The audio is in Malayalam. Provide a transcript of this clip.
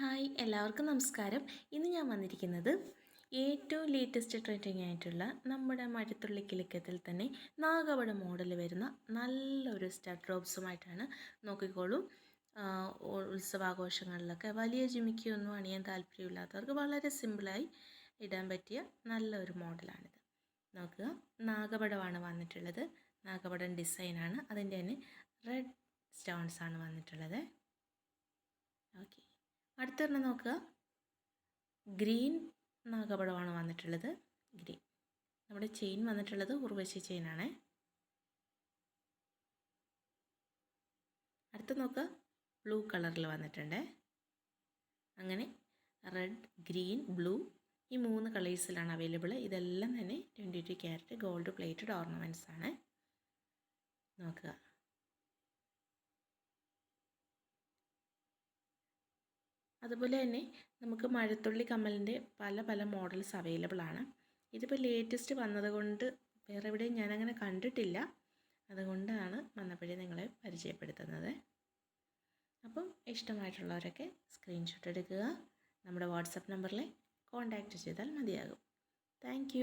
ഹായ് എല്ലാവർക്കും നമസ്കാരം. ഇന്ന് ഞാൻ വന്നിരിക്കുന്നത് ഏറ്റവും ലേറ്റസ്റ്റ് ട്രെൻഡിങ് ആയിട്ടുള്ള നമ്മുടെ മഴത്തുള്ളി കിലുക്കത്തിൽ തന്നെ നാഗവട മോഡൽ വരുന്ന നല്ലൊരു സ്റ്റഡ് ഡ്രോപ്സുമായിട്ടാണ് നോക്കിക്കോളൂ. ഉത്സവാഘോഷങ്ങളിലൊക്കെ വലിയ ജിമിക്കൊന്നും അണിയാൻ താല്പര്യമില്ലാത്തവർക്ക് വളരെ സിമ്പിളായി ഇടാൻ പറ്റിയ നല്ലൊരു മോഡലാണിത് നോക്കുക നാഗപടമാണ് വന്നിട്ടുള്ളത്. നാഗപടം ഡിസൈനാണ് അതിന്റെ തന്നെ റെഡ് സ്റ്റോൺസാണ് വന്നിട്ടുള്ളത്. അടുത്തൊരെണ്ണം നോക്കുക. ഗ്രീൻ നാഗപടമാണ് വന്നിട്ടുള്ളത്. ഗ്രീൻ. നമ്മുടെ ചെയിൻ വന്നിട്ടുള്ളത് ഉർവശി ചെയിനാണ് അടുത്ത് നോക്കുക ബ്ലൂ കളറിൽ വന്നിട്ടുണ്ട്. അങ്ങനെ റെഡ് ഗ്രീൻ ബ്ലൂ ഈ മൂന്ന് കളേഴ്സിലാണ് അവൈലബിൾ ഇതെല്ലാം തന്നെ twenty two carat gold plated ornaments ആണ് നോക്കുക. അതുപോലെ തന്നെ നമുക്ക് മഴത്തുള്ളി കമ്മലിന്റെ പല പല മോഡൽസ് അവൈലബിൾ ആണ്. ഇതിപ്പോൾ ലേറ്റസ്റ്റ് വന്നതുകൊണ്ട് വേറെ എവിടെയും ഞാനങ്ങനെ കണ്ടിട്ടില്ല. അതുകൊണ്ടാണ് വന്നപ്പോഴേ നിങ്ങളെ പരിചയപ്പെടുത്തുന്നത്. അപ്പം ഇഷ്ടമായിട്ടുള്ളവരൊക്കെ സ്ക്രീൻഷോട്ട് എടുക്കുക. നമ്മുടെ വാട്സപ്പ് നമ്പറിൽ കോൺടാക്റ്റ് ചെയ്താൽ മതിയാകും. താങ്ക്